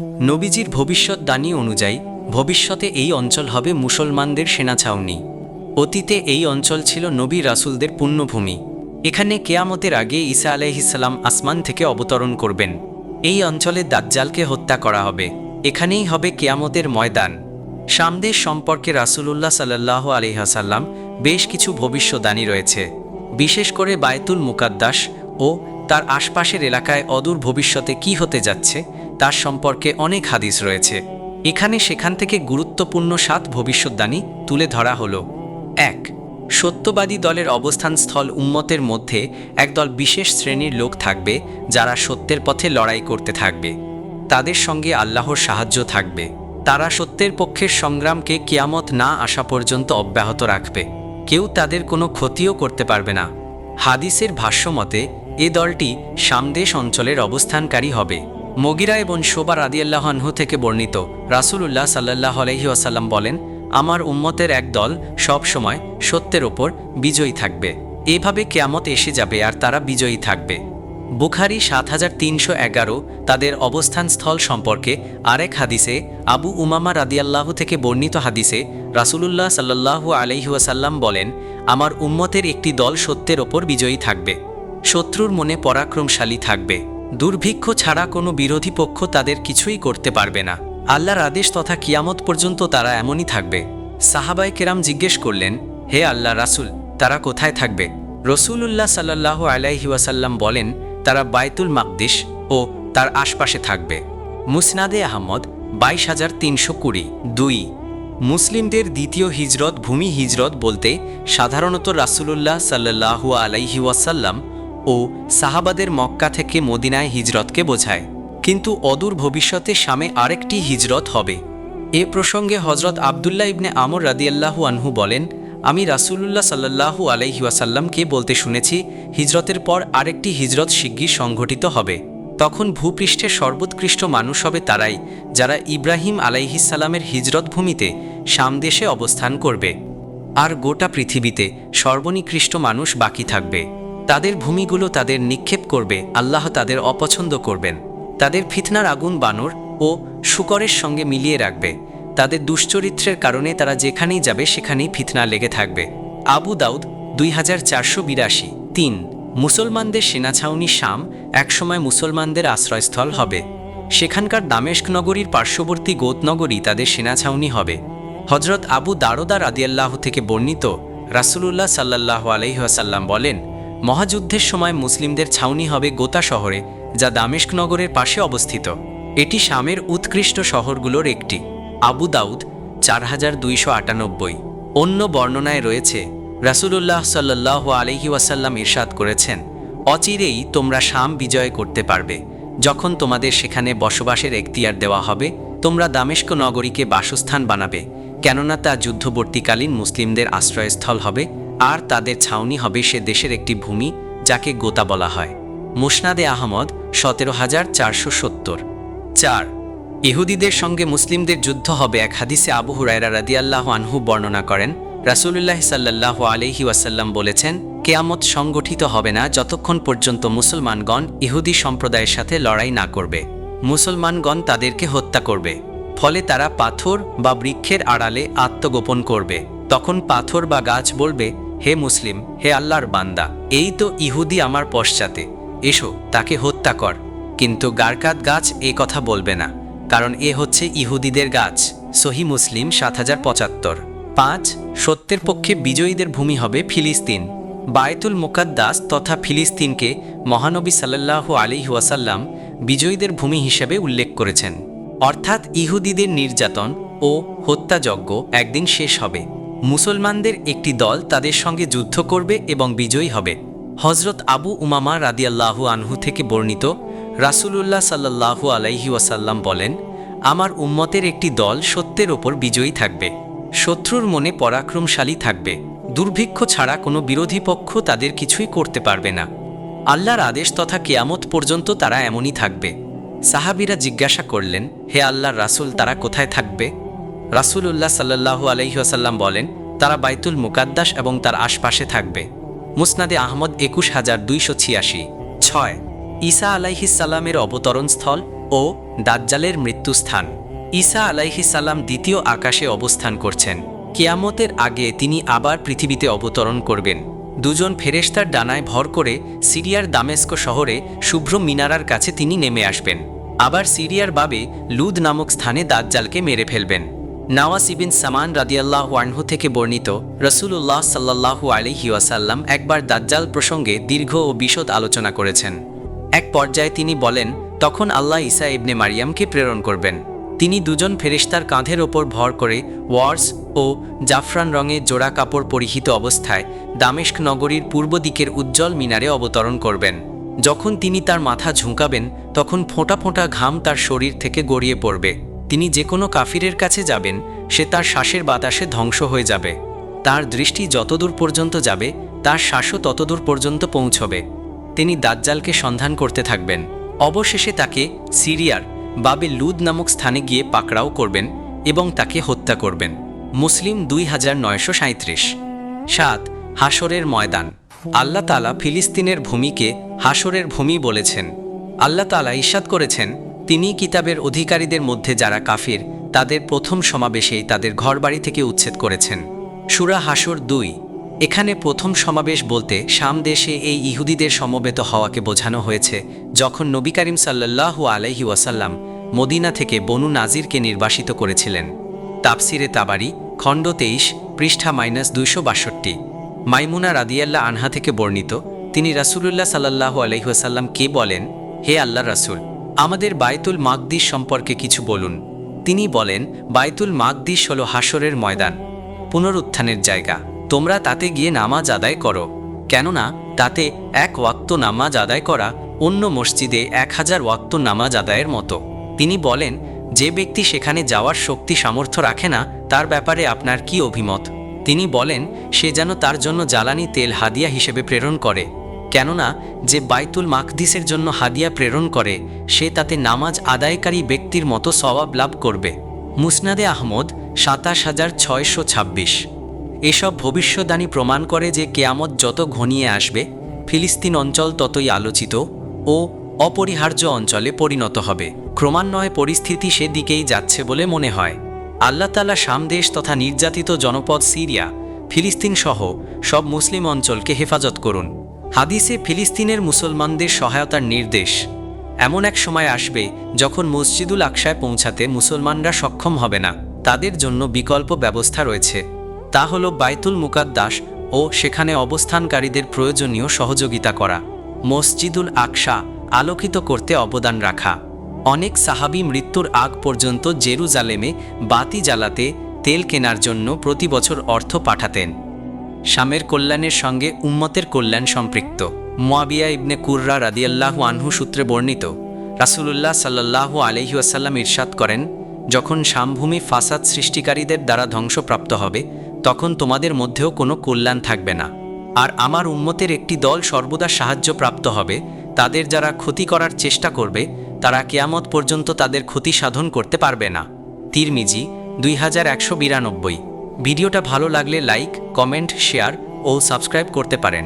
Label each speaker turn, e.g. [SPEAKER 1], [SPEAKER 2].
[SPEAKER 1] নবীজির ভবিষ্যৎবাণী অনুযায়ী, ভবিষ্যতে এই অঞ্চল হবে মুসলমানদের সেনা ছাউনি। অতীতে এই অঞ্চল ছিল নবী রাসুলদের পুণ্যভূমি এখানে কেয়ামতের আগে ঈসা আলাইহিসাল্লাম আসমান থেকে অবতরণ করবেন। এই অঞ্চলে দাজ্জালকে হত্যা করা হবে। এখানেই হবে কেয়ামতের ময়দান। সামদেশ সম্পর্কে রাসূলুল্লাহ সাল্লাহ আলহাসাল্লাম বেশ কিছু ভবিষ্যদ্বাণী রয়েছে। বিশেষ করে বায়তুল মুকাদ্দাস ও তার আশপাশের এলাকায় অদূর ভবিষ্যতে কি হতে যাচ্ছে তার সম্পর্কে অনেক হাদিস রয়েছে। এখানে সেখান থেকে গুরুত্বপূর্ণ সাত ভবিষ্যদ্বাণী তুলে ধরা হলো। এক, সত্যবাদী দলের অবস্থানস্থল উম্মতের মধ্যে একদল বিশেষ শ্রেণির লোক থাকবে যারা সত্যের পথে লড়াই করতে থাকবে। তাদের সঙ্গে আল্লাহর সাহায্য থাকবে। তারা সত্যের পক্ষের সংগ্রামকে কিয়ামত না আসা পর্যন্ত অব্যাহত রাখবে। কেউ তাদের কোনো ক্ষতিও করতে পারবে না। হাদিসের ভাষ্যমতে এ দলটি সামদেশ অঞ্চলের অবস্থানকারী হবে। মগিরা এবং শোবা রাদিয়াল্লাহনহু থেকে বর্ণিত। রাসূলুল্লাহ সাল্লাহ আলহি আসাল্লাম বলেন, আমার উম্মতের এক দল সব সময় সত্যের ওপর বিজয়ী থাকবে। এভাবে কেয়ামত এসে যাবে আর তারা বিজয়ী থাকবে। বুখারি সাত হাজার তিনশো এগারো তাদের অবস্থান স্থল সম্পর্কে আরেক হাদিসে, আবু উমামা রাদিয়াল্লাহু থেকে বর্ণিত হাদিসে রাসূলুল্লাহ সাল্লাল্লাহু আলাইহি ওয়াসাল্লাম বলেন, আমার উম্মতের একটি দল সত্যের ওপর বিজয়ী থাকবে। শত্রুর মনে পরাক্রমশালী থাকবে। দুর্ভিক্ষ ছাড়া কোনো বিরোধী পক্ষ তাদের কিছুই করতে পারবে না। আল্লাহর আদেশ তথা কিয়ামত পর্যন্ত তারা এমনই থাকবে। সাহাবাই কেরাম জিজ্ঞেস করলেন, হে আল্লাহ রাসূল, তারা কোথায় থাকবে? রসুলুল্লাহ সাল্লাহ আলাইহি ওয়াসাল্লাম বলেন, তারা বাইতুল মাকদিস ও তার আশপাশে থাকবে। মুসনাদে আহমদ, বাইশ হাজার তিনশো কুড়ি, দুই। মুসলিমদের দ্বিতীয় হিজরত ভূমি হিজরত বলতে সাধারণত রাসূলুল্লাহ সাল্লাহু আলাইহি ওয়াসাল্লাম ও সাহাবাদের মক্কা থেকে মদিনায় হিজরতকে বোঝায়। কিন্তু অদূর ভবিষ্যতে সামে আরেকটি হিজরত হবে। এ প্রসঙ্গে হজরত আবদুল্লাহ ইবনে আমর রাদিয়াল্লাহু আনহু বলেন, আমি রাসূলুল্লাহ সাল্লাহু আলাইহিওয়াসাল্লামকে বলতে শুনেছি, হিজরতের পর আরেকটি হিজরত শিগগির সংঘটিত হবে। তখন ভূপৃষ্ঠের সর্বোৎকৃষ্ট মানুষ হবে তারাই, যারা ইব্রাহিম আলাইহিসাল্লামের হিজরত ভূমিতে সামদেশে অবস্থান করবে। আর গোটা পৃথিবীতে সর্বনিকৃষ্ট মানুষ বাকি থাকবে। তাদের ভূমিগুলো তাদের নিক্ষেপ করবে, আল্লাহ তাদের অপছন্দ করবেন। তাদের ফিতনার আগুন বানর ও শুকরের সঙ্গে মিলিয়ে রাখবে। তাদের দুশ্চরিত্রের কারণে তারা যেখানেই যাবে, সেখানেই ফিতনা লেগে থাকবে। আবু দাউদ দুই হাজার চারশো বিরাশি। তিন, মুসলমানদের সেনাছাউনি শাম একসময় মুসলমানদের আশ্রয়স্থল হবে। সেখানকার দামেস্ক নগরীর পার্শ্ববর্তী গোতনগরী তাদের সেনাছাউনি হবে। হজরত আবু দারোদা রাদিয়াল্লাহ থেকে বর্ণিত রাসূলুল্লাহ সাল্লাহ আলহিহাসাল্লাম বলেন মহাযুদ্ধের সময় মুসলিমদের ছাউনি হবে গোতা শহরে, যা দামেস্ক নগরের পাশে অবস্থিত। এটি শামের উৎকৃষ্ট শহরগুলোর একটি। আবু দাউদ, চার হাজার দুইশো আটানব্বই। অন্য বর্ণনায় রয়েছে, রাসূলুল্লাহ সাল্লাহ আলহি ওয়াসাল্লাম ইরশাদ করেছেন, অচিরেই তোমরা শাম বিজয় করতে পারবে। যখন তোমাদের সেখানে বসবাসের এখতিয়ার দেওয়া হবে, তোমরা দামেস্ক নগরীকে বাসস্থান বানাবে, কেননা তা যুদ্ধবর্তীকালীন মুসলিমদের আশ্রয়স্থল হবে। আর তাদের ছাউনি হবে সে দেশের একটি ভূমি, যাকে গোতা বলা হয়। মুসনাদে আহমদ, সতেরো হাজার চারশো সত্তর। চার, ইহুদিদের সঙ্গে মুসলিমদের যুদ্ধ হবে এক হাদিসে আবু হুরায়রা রাদিয়াল্লাহ আনহু বর্ণনা করেন। রাসূলুল্লাহ সাল্লাহ আলহি ওয়াসাল্লাম বলেছেন, কেয়ামত সংগঠিত হবে না যতক্ষণ পর্যন্ত মুসলমানগণ ইহুদি সম্প্রদায়ের সাথে লড়াই না করবে। মুসলমানগণ তাদেরকে হত্যা করবে। ফলে তারা পাথর বা বৃক্ষের আড়ালে আত্মগোপন করবে। তখন পাথর বা গাছ বলবে হে মুসলিম, হে আল্লাহর বান্দা, এই তো ইহুদি আমার পশ্চাতে। এসো, তাকে হত্যা কর। কিন্তু গারকাত গাছ এ কথা বলবে না, কারণ এ হচ্ছে ইহুদিদের গাছ। সহি মুসলিম সাত হাজার পঁচাত্তর। পাঁচ, সত্যের পক্ষে বিজয়ীদের ভূমি হবে ফিলিস্তিন। বায়তুল মুকাদ্দাস তথা ফিলিস্তিনকে মহানবী সাল্লাল্লাহু আলী ওয়াসাল্লাম বিজয়ীদের ভূমি হিসেবে উল্লেখ করেছেন। অর্থাৎ ইহুদিদের নির্যাতন ও হত্যাযজ্ঞ একদিন শেষ হবে। মুসলমানদের একটি দল তাদের সঙ্গে যুদ্ধ করবে এবং বিজয়ী হবে। হজরত আবু উমামা রাদিয়াল্লাহু আনহু থেকে বর্ণিত রাসূলুল্লাহ সাল্লাল্লাহু আলাইহি ওয়াসাল্লাম বলেন, আমার উম্মতের একটি দল সত্যের ওপর বিজয়ী থাকবে। শত্রুর মনে পরাক্রমশালী থাকবে। দুর্ভিক্ষ ছাড়া কোনো বিরোধী পক্ষ তাদের কিছুই করতে পারবে না। আল্লাহর আদেশ তথা কেয়ামত পর্যন্ত তারা এমনই থাকবে। সাহাবিরা জিজ্ঞাসা করলেন, হে আল্লাহর রাসূল, তারা কোথায় থাকবে? রাসূলুল্লাহ সাল্লাল্লাহু আলাইহি ওয়াসাল্লাম বলেন, তারা বাইতুল মুকাদ্দাস এবং তার আশপাশে থাকবে। মুসনাদে আহমদ একুশ হাজার দুইশো ছিয়াশি। ছয়, ঈসা আলাইহিসাল্লামের অবতরণ স্থল ও দাজ্জালের মৃত্যুস্থান। ঈসা আলাইহিসাল্লাম দ্বিতীয় আকাশে অবস্থান করছেন। কিয়ামতের আগে তিনি আবার পৃথিবীতে অবতরণ করবেন। দুজন ফেরেশতার ডানায় ভর করে সিরিয়ার দামেস্ক শহরে শুভ্র মিনারার কাছে তিনি নেমে আসবেন। আবার সিরিয়ার বাবে লুদ নামক স্থানে দাজ্জালকে মেরে ফেলবেন। নাওয়াস ইবিন সামান রাদিয়াল্লাহ ওয়ানহু থেকে বর্ণিত রসুল্লাহ সাল্লাহু আলহি ওয়াসাল্লাম একবার দাজ্জাল প্রসঙ্গে দীর্ঘ ও বিশদ আলোচনা করেছেন। এক পর্যায়ে তিনি বলেন, তখন আল্লাহ ইসা ইবনে মারিয়ামকে প্রেরণ করবেন। তিনি দুজন ফেরিস্তার কাঁধের ওপর ভর করে ওয়ার্স ও জাফরান রঙে জোড়া কাপড় পরিহিত অবস্থায় দামেস্ক নগরীর পূর্ব দিকের উজ্জ্বল মিনারে অবতরণ করবেন। যখন তিনি তার মাথা ঝুঁকাবেন, তখন ফোঁটা ফোঁটা ঘাম তার শরীর থেকে গড়িয়ে পড়বে। তিনি যে কোনো কাফিরের কাছে যাবেন, সে তার শ্বাসের বাতাসে ধ্বংস হয়ে যাবে। তার দৃষ্টি যতদূর পর্যন্ত যাবে, তার শ্বাসও ততদূর পর্যন্ত পৌঁছবে। তিনি দাজ্জালকে সন্ধান করতে থাকবেন। অবশেষে তাকে সিরিয়ার বাবে লুদ নামক স্থানে গিয়ে পাকড়াও করবেন এবং তাকে হত্যা করবেন। মুসলিম দুই হাজার নয়শো সাঁত্রিশ সাত হাসরের ময়দান। আল্লাহ তালা ফিলিস্তিনের ভূমিকে হাসরের ভূমি বলেছেন। আল্লাহ তালা ইস্বাদ করেছেন তিনি কিতাবের অধিকারীদের মধ্যে যারা কাফির, তাদের প্রথম সমাবেশেই তাদের ঘরবাড়ি থেকে উচ্ছেদ করেছেন। সুরা হাসর দুই। এখানে প্রথম সমাবেশ বলতে শাম দেশে এই ইহুদিদের সমবেত হওয়াকে বোঝানো হয়েছে, যখন নবী করিম সাল্লাহু আলহি ওয়াসাল্লাম মদিনা থেকে বনু নাজিরকে নির্বাসিত করেছিলেন। তাপসিরে তাবারি, খণ্ড তেইশ, পৃষ্ঠা মাইনাস দুইশো বাষট্টি। মাইমুনা রাদিয়াল্লাহ আনহা থেকে বর্ণিত, তিনি রাসুলুল্লাহ সাল্লাহু আলহিহাসাল্লাম কে বলেন? হে আল্লাহ রাসুল। আমাদের বায়তুল মাকদিস সম্পর্কে কিছু বলুন। তিনি বলেন বায়তুল মাকদিস হল হাসরের ময়দান, পুনরুত্থানের জায়গা। তোমরা তাতে গিয়ে নামাজ আদায় করো। কেননা, তাতে এক ওয়াক্ত নামাজ আদায় করা অন্য মসজিদে এক হাজার ওয়াক্ত নামাজ আদায়ের মতো। তিনি বলেন, যে ব্যক্তি সেখানে যাওয়ার শক্তি সামর্থ্য রাখে না, তার ব্যাপারে আপনার কি অভিমত? তিনি বলেন, সে যেন তার জন্য জ্বালানি তেল হাদিয়া হিসেবে প্রেরণ করে। কেননা যে বাইতুল মাকদিসের জন্য হাদিয়া প্রেরণ করে, সে তাতে নামাজ আদায়কারী ব্যক্তির মতো সওয়াব লাভ করবে। মুসনাদে আহমদ, সাতাশ হাজার ছয়শো ছাব্বিশ। এসব ভবিষ্যদ্বাণী প্রমাণ করে যে কেয়ামত যত ঘনিয়ে আসবে, ফিলিস্তিন অঞ্চল ততই আলোচিত ও অপরিহার্য অঞ্চলে পরিণত হবে। ক্রমান্বয়ে পরিস্থিতি সেদিকেই যাচ্ছে বলে মনে হয়। আল্লাহ তালা সামদেশ তথা নির্যাতিত জনপদ সিরিয়া ফিলিস্তিন সহ সব মুসলিম অঞ্চলকে হেফাজত করুন। হাদিসে ফিলিস্তিনের মুসলমানদের সহায়তার নির্দেশ। এমন এক সময় আসবে যখন মসজিদুল আকসায় পৌঁছাতে মুসলমানরা সক্ষম হবে না। তাদের জন্য বিকল্প ব্যবস্থা রয়েছে। তা হল বাইতুল মুকাদ্দাস ও সেখানে অবস্থানকারীদের প্রয়োজনীয় সহযোগিতা করা। মসজিদুল আকসা আলোকিত করতে অবদান রাখা। অনেক সাহাবি মৃত্যুর আগ পর্যন্ত জেরুজালেমে বাতি জ্বালাতে তেল কেনার জন্য প্রতি বছর অর্থ পাঠাতেন। স্বামের কল্যাণের সঙ্গে উম্মতের কল্যাণ সম্পৃক্ত। মোয়াবিয়া ইবনে কুর্রা রাদিয়াল্লাহু আনহু সূত্রে বর্ণিত, রাসূলুল্লাহ সাল্লাল্লাহু আলহি আসাল্লাম ইরশাদ করেন, যখন সামভূমি ফাসাদ সৃষ্টিকারীদের দ্বারা ধ্বংসপ্রাপ্ত হবে, তখন তোমাদের মধ্যেও কোনো কল্যাণ থাকবে না। আর আমার উম্মতের একটি দল সর্বদা সাহায্য প্রাপ্ত হবে, তাদের যারা ক্ষতি করার চেষ্টা করবে, তারা কেয়ামত পর্যন্ত তাদের ক্ষতি সাধন করতে পারবে না। তিরমিজি, দুই হাজার একশো বিরানব্বই। ভিডিওটা ভালো লাগলে লাইক কমেন্ট শেয়ার ও সাবস্ক্রাইব করতে পারেন।